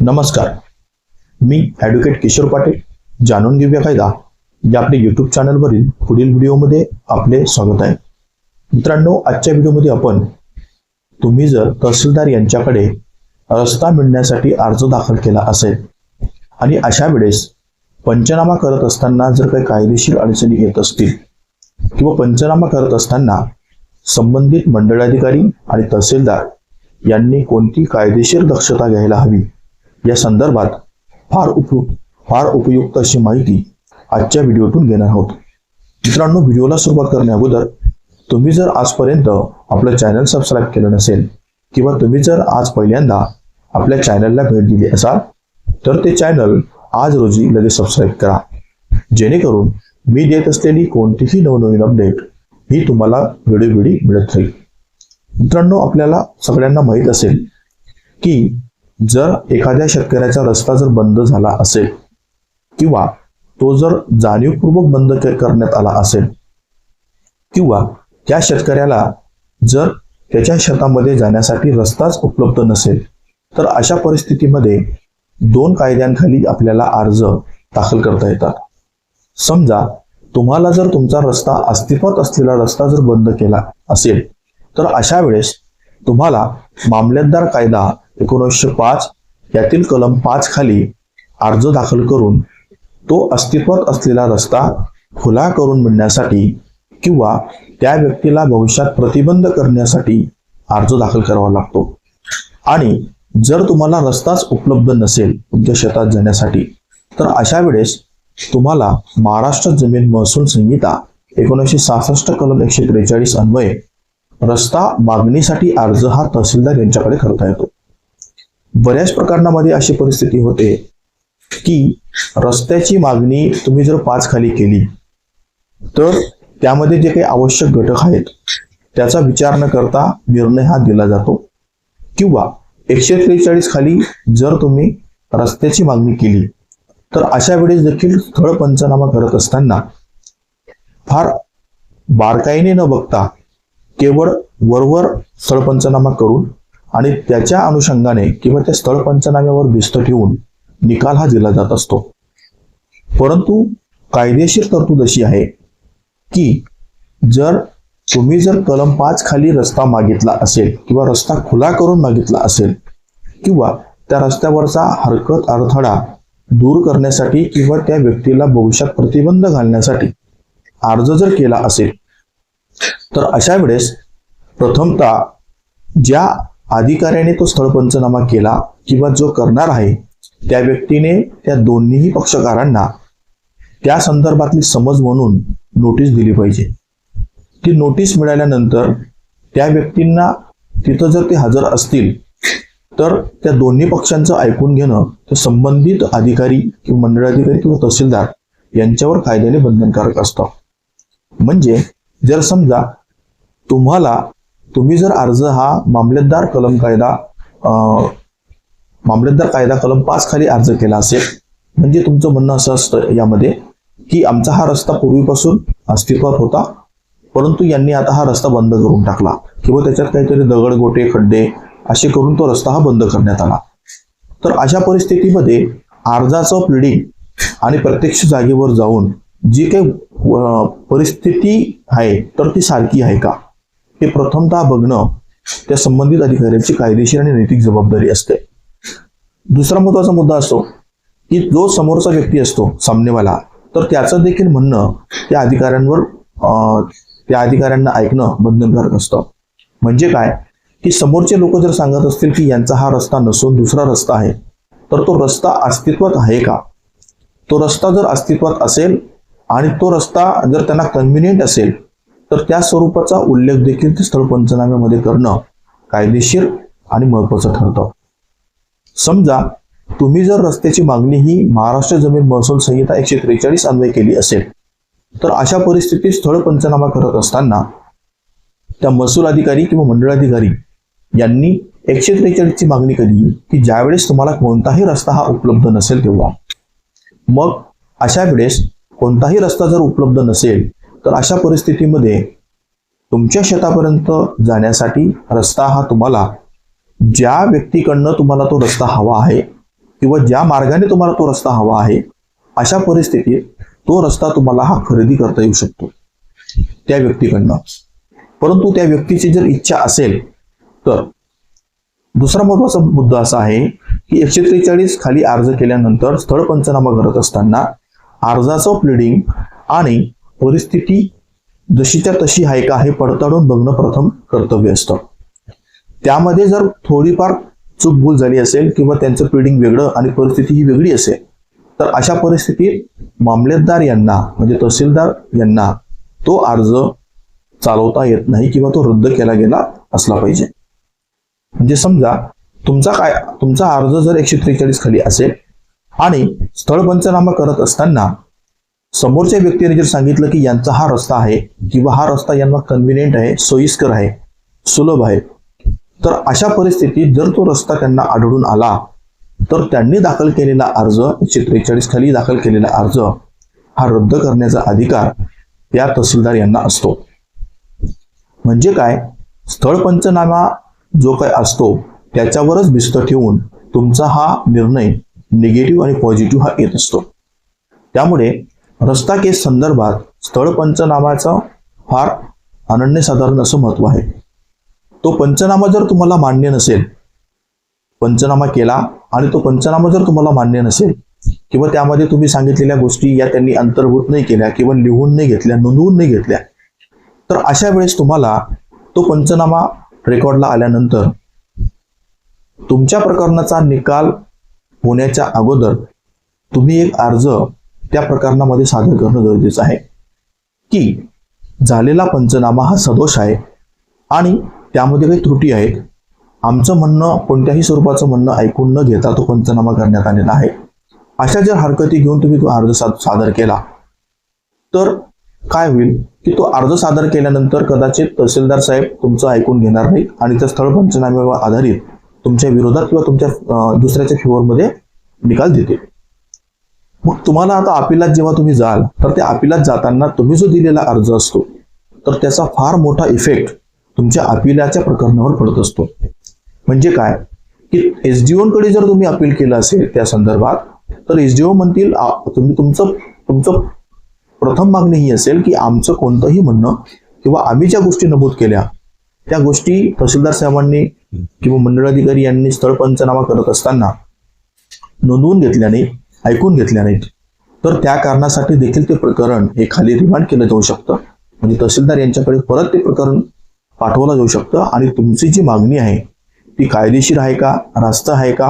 नमस्कार. मी ॲडव्होकेट किशोर पाटील जाणून घेऊया कायदा. या आपल्या युट्यूब चॅनलवरील पुढील व्हिडिओमध्ये आपले स्वागत आहे. मित्रांनो आजच्या व्हिडिओमध्ये आपण तुम्ही जर तहसीलदार यांच्याकडे रस्ता मिळण्यासाठी अर्ज दाखल केला असेल आणि अशा वेळेस पंचनामा करत असताना जर काही कायदेशीर अडचणी येत असतील किंवा पंचनामा करत असताना संबंधित मंडळाधिकारी आणि तहसीलदार यांनी कोणती कायदेशीर दक्षता घ्यायला हवी या संदर्भात फार उपयुक्त फार उपयुक्त अशी माहिती आजच्या व्हिडिओतून घेणार आहोत. मित्रांनो व्हिडिओला सुरुवात करण्या अगोदर तुम्ही जर आजपर्यंत आपलं चॅनल सबस्क्राईब केलं नसेल किंवा तुम्ही जर आज पहिल्यांदा आपल्या चॅनलला भेट दिली असाल तर ते चॅनल आज रोजी लगेच सबस्क्राईब करा. जेणेकरून मी देत असलेली कोणतीही नवनवीन अपडेट ही तुम्हाला वेळोवेळी मिळत राहील. मित्रांनो आपल्याला सगळ्यांना माहीत असेल की जर एखाद्या शेतकऱ्याचा रस्ता जर बंद झाला असेल किंवा तो जर जाणीवपूर्वक बंद करण्यात आला असेल किंवा त्या शेतकऱ्याला जर त्याच्या शेतामध्ये जाण्यासाठी रस्ताच उपलब्ध नसेल तर अशा परिस्थितीमध्ये दोन कायद्यांखाली आपल्याला अर्ज दाखल करता येतात. समजा तुम्हाला जर तुमचा रस्ता अस्तित्वात असलेला रस्ता जर बंद केला असेल तर अशा वेळेस तुम्हाला मामलेदार कायदा एकोणीसशे पाच यातील कलम पाच खाली अर्ज दाखल करून तो अस्तित्वात असलेला रस्ता खुला करून मिळण्यासाठी किंवा त्या व्यक्तीला भविष्यात प्रतिबंध करण्यासाठी अर्ज दाखल करावा लागतो. आणि जर तुम्हाला रस्ताच उपलब्ध नसेल तुमच्या शेतात जाण्यासाठी तर अशा वेळेस तुम्हाला महाराष्ट्र जमीन महसूल संहिता एकोणीसशे सहासष्ट कलम एकशे त्रेचाळीस अन्वये रस्ता मागणीसाठी अर्ज हा तहसीलदार यांच्याकडे करता येतो. बऱ्याच प्रकरणामध्ये अशी परिस्थिती होते की रस्त्याची मागणी तुम्ही जर पाच खाली केली तर त्यामध्ये जे काही आवश्यक घटक आहेत त्याचा विचार न करता निर्णय हा दिला जातो. किंवा एकशे त्रेचाळीस खाली जर तुम्ही रस्त्याची मागणी केली तर अशा वेळेस देखील स्थळ पंचनामा करत असताना फार बारकाईने न बघता केवळ वरवर स्थळ पंचनामा करून आणि त्याच्या अनुषंगाने किंवा त्या स्थळ पंचनाम्यावर भिस्त ठेवून निकाल हा दिला जात असतो. परंतु कायदेशीर तरतूद अशी आहे की जर तुम्ही जर कलम पाच खाली रस्ता मागितला असेल किंवा रस्ता खुला करून मागितला असेल किंवा त्या रस्त्यावरचा हरकत अडथळा दूर करण्यासाठी किंवा त्या व्यक्तीला भविष्यात प्रतिबंध घालण्यासाठी अर्ज जर केला असेल तर अशा वेळेस प्रथमतः ज्या अधिकाऱ्याने तो स्थळ पंचनामा केला किंवा जो करणार आहे त्या व्यक्तीने त्या दोन्हीही पक्षकारांना त्या संदर्भातली समज म्हणून नोटीस दिली पाहिजे. ती नोटीस मिळाल्यानंतर त्या व्यक्तींना तिथं जर ते हजर असतील तर त्या दोन्ही पक्षांचं ऐकून घेणं ते संबंधित अधिकारी किंवा मंडळाधिकारी किंवा तहसीलदार यांच्यावर कायद्याने बंधनकारक असतं. म्हणजे जर समजा तुम्हाला तुम्ही जर अर्ज हा मामलेदार कलम कायदा अं, मामलेदार कायदा कलम पाच खाली अर्ज केला असेल म्हणजे तुमचं म्हणणं असं असतं यामध्ये की आमचा हा रस्ता पूर्वीपासून अस्तित्वात होता परंतु यांनी आता हा रस्ता बंद करून टाकला. किंवा त्याच्यात काहीतरी दगड गोटे खड्डे असे करून तो रस्ता हा बंद करण्यात आला. तर अशा परिस्थितीमध्ये अर्जाचं प्लिडिंग आणि प्रत्यक्ष जागेवर जाऊन जी काही परिस्थिती आहे तर ती सारखी आहे का? हे प्रथमतः बघणं त्या संबंधित अधिकाऱ्याची कायदेशीर आणि नैतिक जबाबदारी असते. दुसरा महत्त्वाचा मुद्दा असतो की जो समोरचा व्यक्ती असतो सामनेवाला तर त्याचं देखील म्हणणं त्या अधिकाऱ्यांवर अं, त्या अधिकाऱ्यांना ऐकणं बंधनकारक असतं. म्हणजे काय? की समोरचे लोक जर सांगत असतील की यांचा हा रस्ता नसून दुसरा रस्ता आहे तर तो रस्ता अस्तित्वात आहे का? तो रस्ता जर अस्तित्वात असेल आणि तो रस्ता जर त्यांना कन्व्हिनियंट असेल तर त्या स्वरूपाचा उल्लेख देखील ते स्थळ पंचनाम्यामध्ये करणं कायदेशीर आणि महत्वाचं ठरतं. समजा तुम्ही जर रस्त्याची मागणी ही महाराष्ट्र जमीन महसूल संहिता एकशे त्रेचाळीस अन्वय केली असेल तर अशा परिस्थितीत स्थळ पंचनामा करत असताना त्या महसूल अधिकारी किंवा मंडळाधिकारी यांनी एकशे त्रेचाळीसची मागणी केली की ज्यावेळेस तुम्हाला कोणताही रस्ता हा उपलब्ध नसेल तेव्हा. मग अशा वेळेस कोणताही रस्ता जर उपलब्ध नसेल तर अशा परिस्थितीमध्ये तुमच्या शेतापर्यंत जाण्यासाठी रस्ता हा तुम्हाला ज्या व्यक्तीकडनं तुम्हाला तो रस्ता हवा आहे किंवा ज्या मार्गाने तुम्हाला तो रस्ता हवा आहे अशा परिस्थितीत तो रस्ता तुम्हाला हा खरेदी करता येऊ शकतो त्या व्यक्तीकडनं. परंतु त्या व्यक्तीची जर इच्छा असेल तर दुसरा महत्त्वाचा मुद्दा असा आहे की एकशे त्रेचाळीस खाली अर्ज केल्यानंतर स्थळ पंचनामा करत असताना अर्जाचं प्लिडिंग आणि परिस्थिती जशीच्या तशी आहे का हे पडताळून बघणं प्रथम कर्तव्य असतं. त्यामध्ये जर थोडीफार चूक भूल झाली असेल किंवा त्यांचं पिडिंग वेगळं आणि परिस्थिती ही वेगळी असेल तर अशा परिस्थितीत मामलेदार यांना म्हणजे तहसीलदार यांना तो अर्ज चालवता येत नाही किंवा तो रद्द केला गेला असला पाहिजे. म्हणजे समजा तुमचा काय तुमचा अर्ज जर एकशे त्रेचाळीस खाली असेल आणि स्थळ पंचनामा करत असताना समोरच्या व्यक्तीने जर सांगितलं की यांचा हा रस्ता आहे किंवा हा रस्ता यांना कन्व्हिनियंट आहे सोयीस्कर आहे सुलभ आहे तर अशा परिस्थितीत जर तो रस्ता त्यांना आढळून आला तर त्यांनी दाखल केलेला अर्ज एकशे त्रेचाळीस खाली दाखल केलेला अर्ज हा रद्द करण्याचा अधिकार या तहसीलदार यांना असतो. म्हणजे काय? स्थळ पंचनामा जो काय असतो त्याच्यावरच भिस्त ठेवून तुमचा हा निर्णय निगेटिव्ह आणि पॉझिटिव्ह हा येत असतो. त्यामुळे रस्ता केस संदर्भात स्थळ पंचनामाचं फार अनन्यसाधारण असं महत्त्व आहे. तो पंचनामा जर तुम्हाला मान्य नसेल पंचनामा केला आणि तो पंचनामा जर तुम्हाला मान्य नसेल किंवा त्यामध्ये तुम्ही सांगितलेल्या गोष्टी या त्यांनी अंतर्भूत नाही केल्या किंवा लिहून नाही घेतल्या नोंदवून नाही घेतल्या तर अशा वेळेस तुम्हाला तो पंचनामा रेकॉर्डला आल्यानंतर तुमच्या प्रकरणाचा निकाल होण्याच्या अगोदर तुम्ही एक अर्ज त्या प्रकरणामध्ये सादर करणं गरजेचं आहे. की झालेला पंचनामा हा सदोष आहे आणि त्यामध्ये काही त्रुटी आहेत. आमचं म्हणणं कोणत्याही स्वरूपाचं म्हणणं ऐकून न घेता तो पंचनामा करण्यात आलेला आहे. अशा जर हरकती घेऊन तुम्ही तो अर्ज सा- सादर केला तर काय होईल? की तो अर्ज सादर केल्यानंतर कदाचित तहसीलदार साहेब तुमचं ऐकून घेणार नाही आणि त्या स्थळ पंचनाम्यावर आधारित तुमच्या विरोधात किंवा तुमच्या दुसऱ्याच्या फेवरमध्ये निकाल देतील. मग तुम्हाला आता अपिलात जेव्हा तुम्ही जाल तर त्या अपिलात जाताना तुम्ही जो दिलेला अर्ज असतो तर त्याचा फार मोठा इफेक्ट तुमच्या अपिलाच्या प्रकरणावर पडत असतो. म्हणजे काय? की एसडीओकडे जर तुम्ही अपील केलं असेल त्या संदर्भात तर एसडीओ म्हणतील तुम्ही तुमचं तुमचं प्रथम मागणी ही असेल की आमचं कोणतंही म्हणणं किंवा आम्ही ज्या गोष्टी नमूद केल्या त्या गोष्टी तहसीलदार साहेबांनी किंवा मंडळाधिकारी यांनी स्थळ पंचनामा करत असताना नोंदवून घेतल्याने ऐकून घेतल्या नाहीत तर त्या कारणासाठी देखील ते प्रकरण हे खाली रिमांड केलं जाऊ शकतं. म्हणजे तहसीलदार यांच्याकडे परत ते प्रकरण पाठवलं जाऊ शकतं आणि तुमची जी मागणी आहे ती कायदेशीर आहे का रास्त आहे का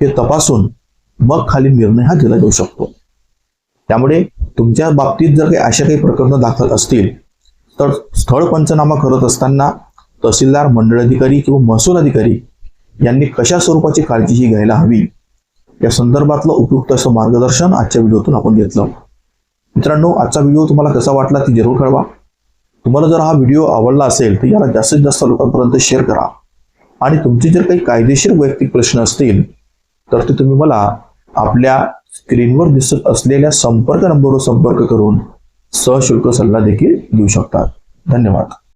हे तपासून मग खाली निर्णय हा दिला जाऊ शकतो. त्यामुळे तुमच्या बाबतीत जर काही अशा काही प्रकरणं दाखल असतील तर स्थळ पंचनामा करत असताना तहसीलदार मंडळ अधिकारी किंवा महसूल अधिकारी यांनी कशा स्वरूपाची काळजी ही घ्यायला हवी? या संदर्भातलं उपयुक्त असं मार्गदर्शन आजच्या व्हिडिओतून आपण घेतलं. मित्रांनो आजचा व्हिडिओ तुम्हाला कसा वाटला ती जरूर कळवा. तुम्हाला जर हा व्हिडिओ आवडला असेल तर याला जास्तीत जास्त लोकांपर्यंत शेअर करा. आणि तुमचे जर काही कायदेशीर वैयक्तिक प्रश्न असतील तर ते तुम्ही मला आपल्या स्क्रीनवर दिसत असलेल्या संपर्क नंबरवर संपर्क करून सहशुल्क सल्ला देखील देऊ शकतात धन्यवाद.